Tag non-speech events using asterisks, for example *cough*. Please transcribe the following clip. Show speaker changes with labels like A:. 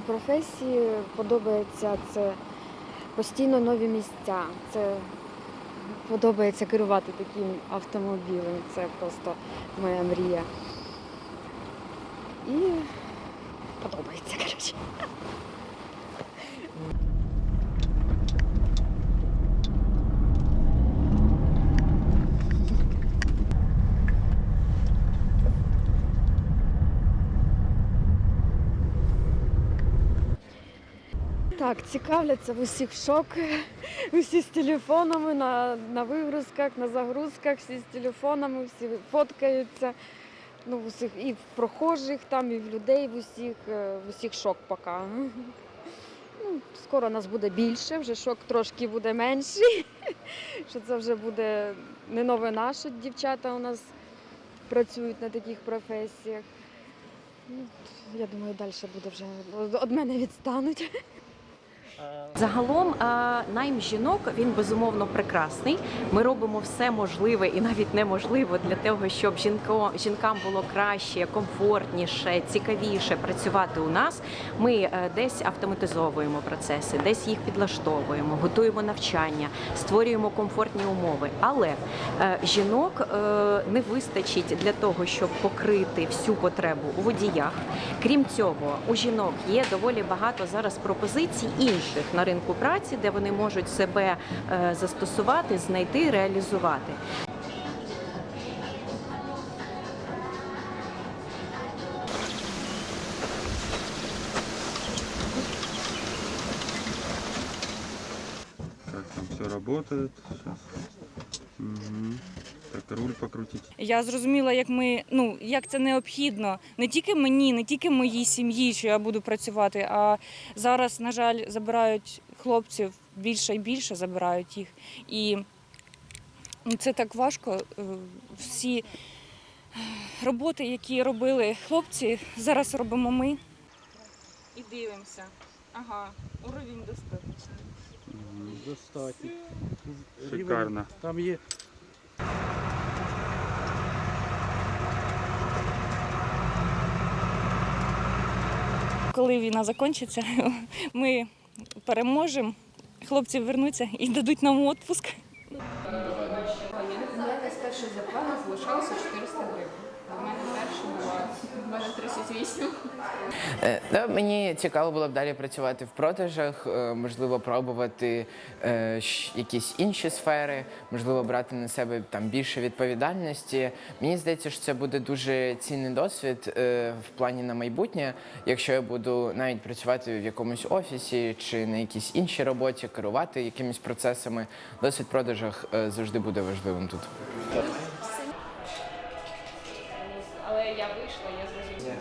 A: професії подобається це постійно нові місця. Це подобається керувати таким автомобілем. Це просто моя мрія. І подобається, коротше. Так, цікавляться в усіх шок, *laughs* усі з телефонами на, на вигрузках, на загрузках, всі з телефонами, всі фоткаються. Ну, усіх, і в прохожих там, і в людей в усіх, е, в усіх шок поки. *laughs* Ну, скоро нас буде більше, вже шок трошки буде менший. *laughs* Що це вже буде не новина, що дівчата у нас працюють на таких професіях. Ну, я думаю, далі буде вже від мене відстануть.
B: Загалом найм жінок він безумовно прекрасний. Ми робимо все можливе і навіть неможливе для того, щоб жінко, жінкам було краще, комфортніше, цікавіше працювати у нас. Ми е, десь автоматизовуємо процеси, десь їх підлаштовуємо, готуємо навчання, створюємо комфортні умови. Але е, жінок е, не вистачить для того, щоб покрити всю потребу у водіях. Крім цього, у жінок є доволі багато зараз пропозицій інших на ринку праці, де вони можуть себе е, застосувати, знайти, реалізувати.
C: Так, там все работает. Сейчас. Мгм. Так, руль покрутить.
D: Я зрозуміла, як ми ну як це необхідно не тільки мені, не тільки моїй сім'ї, що я буду працювати. А зараз, на жаль, забирають хлопців більше і більше забирають їх. І ну, це так важко. Е, Всі роботи, які робили хлопці, зараз робимо ми. І дивимося. Ага, уровень достатньо.
E: Достатньо.
C: Шикарно.
E: Там є
D: Коли війна закінчиться, *laughs* ми переможемо, хлопці вернуться і дадуть нам відпуск.
F: У мене з залишалося 400 гривень. У мене перша була 38.
G: Е, Да, мені цікаво було б далі працювати в продажах, е, можливо, пробувати е, щ- якісь інші сфери, можливо, брати на себе там більше відповідальності. Мені здається, що це буде дуже цінний досвід е, в плані на майбутнє, якщо я буду навіть працювати в якомусь офісі чи на якійсь іншій роботі, керувати якимись процесами. Досвід в продажах е, завжди буде важливим тут
F: я вийшла, я зрозуміла.